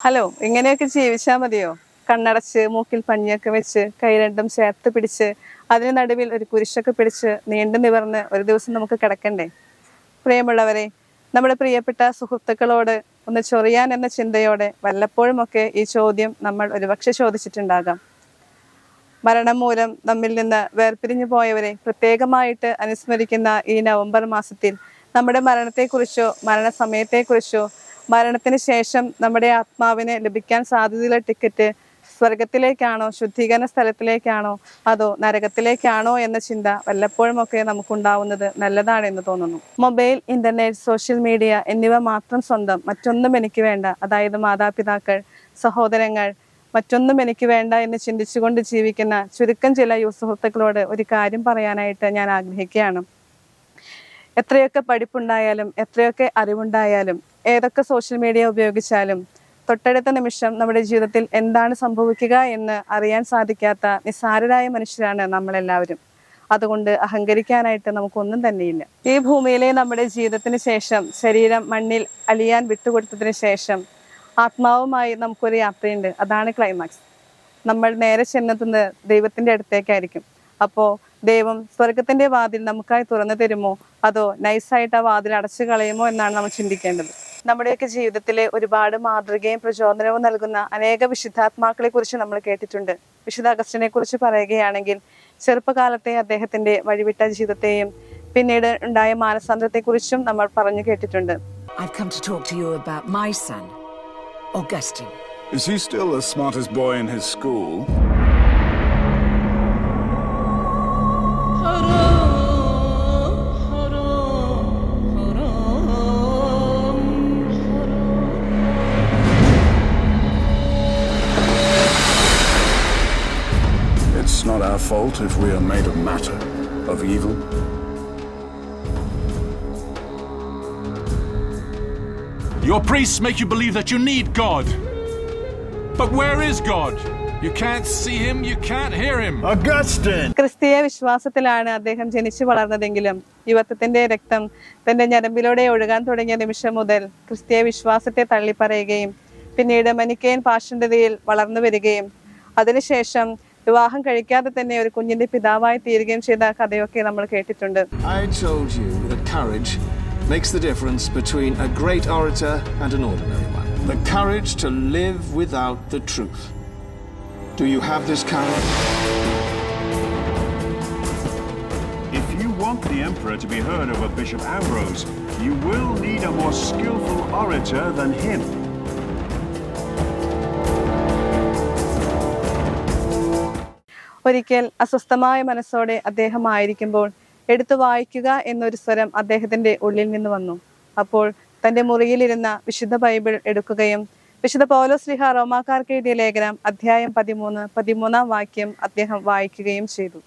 Hello ഇങ്ങനെയൊക്കെ ജീവിച്ചാൽ മതിയോ? കണ്ണടച്ച് മൂക്കിൽ പഞ്ഞിയൊക്കെ വെച്ച് കൈ രണ്ടും ചേർത്ത് പിടിച്ച് അതിന് നടുവിൽ ഒരു കുരിശൊക്കെ പിടിച്ച് നീണ്ടു നിവർന്ന് ഒരു ദിവസം നമുക്ക് കിടക്കണ്ടേ? പ്രിയമുള്ളവരെ നമ്മുടെ പ്രിയപ്പെട്ട സുഹൃത്തുക്കളോട് ഒന്ന് ചൊറിയാൻ എന്ന ചിന്തയോടെ വല്ലപ്പോഴുമൊക്കെ ഈ ചോദ്യം നമ്മൾ ഒരുപക്ഷെ ചോദിച്ചിട്ടുണ്ടാകാം. മരണം മൂലം നമ്മിൽ നിന്ന് വേർപിരിഞ്ഞു പോയവരെ പ്രത്യേകമായിട്ട് അനുസ്മരിക്കുന്ന ഈ നവംബർ മാസത്തിൽ നമ്മുടെ മരണത്തെക്കുറിച്ചോ മരണസമയത്തെക്കുറിച്ചോ മരണത്തിന് ശേഷം നമ്മുടെ ആത്മാവിനെ ലഭിക്കാൻ സാധ്യതയുള്ള ടിക്കറ്റ് സ്വർഗത്തിലേക്കാണോ ശുദ്ധീകരണ സ്ഥലത്തിലേക്കാണോ അതോ നരകത്തിലേക്കാണോ എന്ന ചിന്ത വല്ലപ്പോഴുമൊക്കെ നമുക്കുണ്ടാവുന്നത് നല്ലതാണ് എന്ന് തോന്നുന്നു. മൊബൈൽ ഇന്റർനെറ്റ് സോഷ്യൽ മീഡിയ എന്നിവ മാത്രം സ്വന്തം മറ്റൊന്നും എനിക്ക് വേണ്ട. അതായത് മാതാപിതാക്കൾ സഹോദരങ്ങൾ മറ്റൊന്നും എനിക്ക് വേണ്ട എന്ന് ചിന്തിച്ചുകൊണ്ട് ജീവിക്കുന്ന ചുരുക്കം ചില യുവ സുഹൃത്തുക്കളോട് ഒരു കാര്യം പറയാനായിട്ട് ഞാൻ ആഗ്രഹിക്കുകയാണ്. എത്രയൊക്കെ പഠിപ്പുണ്ടായാലും എത്രയൊക്കെ അറിവുണ്ടായാലും ഏതൊക്കെ സോഷ്യൽ മീഡിയ ഉപയോഗിച്ചാലും തൊട്ടടുത്ത നിമിഷം നമ്മുടെ ജീവിതത്തിൽ എന്താണ് സംഭവിക്കുക എന്ന് അറിയാൻ സാധിക്കാത്ത നിസ്സാരരായ മനുഷ്യരാണ് നമ്മളെല്ലാവരും. അതുകൊണ്ട് അഹങ്കരിക്കാനായിട്ട് നമുക്കൊന്നും തന്നെയില്ല. ഈ ഭൂമിയിലെ നമ്മുടെ ജീവിതത്തിന് ശേഷം ശരീരം മണ്ണിൽ അലിയാൻ വിട്ടുകൊടുത്തതിന് ശേഷം ആത്മാവുമായി നമുക്കൊരു യാത്രയുണ്ട്. അതാണ് ക്ലൈമാക്സ് നമ്മൾ നേരെ ചെന്നെത്തുന്നത് ദൈവത്തിന്റെ അടുത്തേക്കായിരിക്കും. അപ്പോൾ ദൈവം സ്വർഗത്തിന്റെ വാതിൽ നമുക്കായി തുറന്നു തരുമോ അതോ നൈസായിട്ട് ആ വാതിൽ അടച്ചു കളയുമോ എന്നാണ് നമ്മൾ ചിന്തിക്കേണ്ടത് നമ്മുടെയൊക്കെ ജീവിതത്തിലെ ഒരുപാട് മാതൃകയും പ്രചോദനവും നൽകുന്ന അനേക വിശുദ്ധാത്മാക്കളെ കുറിച്ച് നമ്മൾ കേട്ടിട്ടുണ്ട് വിശുദ്ധ അഗസ്റ്റിനെ കുറിച്ച് പറയുകയാണെങ്കിൽ ചെറുപ്പകാലത്തെ അദ്ദേഹത്തിന്റെ വഴിവിട്ട ജീവിതത്തെയും പിന്നീട് ഉണ്ടായ മാനസാന്തരത്തെക്കുറിച്ചും നമ്മൾ പറഞ്ഞു കേട്ടിട്ടുണ്ട് I've come to talk to you about my son, Augustine. Is he still the smartest boy in his school? Not our fault if we are made of matter, of evil. Your priests make you believe that you need God. But where is God? You can't see him, you can't hear him. Augustine! ക്രിസ്തീയ വിശ്വാസത്തിലാണ് അദ്ദേഹം ജനിച്ചു വളർന്നതെങ്കിലും യുവത്വത്തിന്റെ രക്തം തന്റെ ഞരമ്പിലൂടെ ഒഴുകാൻ തുടങ്ങിയ നിമിഷം മുതൽ ക്രിസ്തീയ വിശ്വാസത്തെ തള്ളിപ്പറയുകയും പിന്നീട് മനിക്കേൻ പാഷണ്ഡതയിൽ വളർന്നു വരികയും അതിനുശേഷം വിവാഹം കഴിക്കാതെ തന്നെ ഒരു കുഞ്ഞിന്റെ പിതാവായി തീരുകയും ചെയ്ത കഥയൊക്കെ നമ്മൾ കേട്ടിട്ടുണ്ട് I told you that courage makes the difference between a great orator and an ordinary one. The courage to live without the truth. Do you have this courage? If you want the Emperor to be heard over Bishop Ambrose, you will need a more skillful orator than him. ഒരിക്കൽ അസ്വസ്ഥമായ മനസ്സോടെ അദ്ദേഹം ആയിരിക്കുമ്പോൾ എടുത്തു വായിക്കുക എന്നൊരു സ്വരം അദ്ദേഹത്തിന്റെ ഉള്ളിൽ നിന്ന് വന്നു. അപ്പോൾ തന്റെ മുറിയിലിരുന്ന വിശുദ്ധ ബൈബിൾ എടുക്കുകയും വിശുദ്ധ പൗലോസ് ലിഹ റോമാക്കാർക്ക് എഴുതിയ ലേഖനം അധ്യായം പതിമൂന്ന് പതിമൂന്നാം വാക്യം അദ്ദേഹം വായിക്കുകയും ചെയ്തു.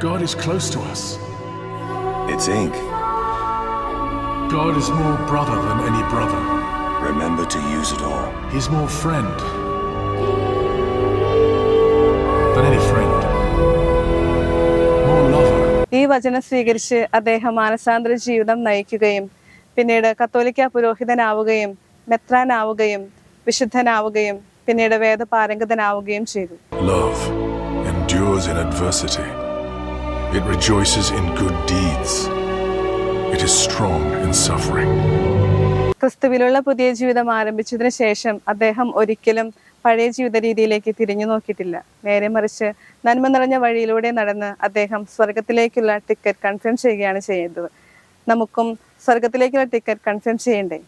God is close to us. It's ink. God is more brother than any brother. Remember to use it all. He's more friend than any friend. More lover. ഈ വചനം സ്വീകരിച്ച് അദ്ദേഹം മാനസാന്തര ജീവിതം നയിക്കുകയും പിന്നീട് കത്തോലിക്ക പുരോഹിതനാവുകയും മെത്രാനാവുകയും വിശുദ്ധനാവുകയും പിന്നീട് വേദപാരംഗതനാവുകയും ചെയ്തു Love endures in adversity. It rejoices in good deeds. It is strong in suffering. ക്രിസ്തുവിലുള്ള പുതിയ ജീവിതം ആരംഭിച്ചതിന് ശേഷം അദ്ദേഹം ഒരിക്കലും പഴയ ജീവിത രീതിയിലേക്ക് തിരിഞ്ഞു നോക്കിയിട്ടില്ല നേരെ മറിച്ച് നന്മ നിറഞ്ഞ വഴിയിലൂടെ നടന്ന് അദ്ദേഹം സ്വർഗത്തിലേക്കുള്ള ടിക്കറ്റ് കൺഫേം ചെയ്യുകയാണ് ചെയ്തത് നമുക്കും സ്വർഗത്തിലേക്കുള്ള ടിക്കറ്റ് കൺഫേം ചെയ്യണ്ടേ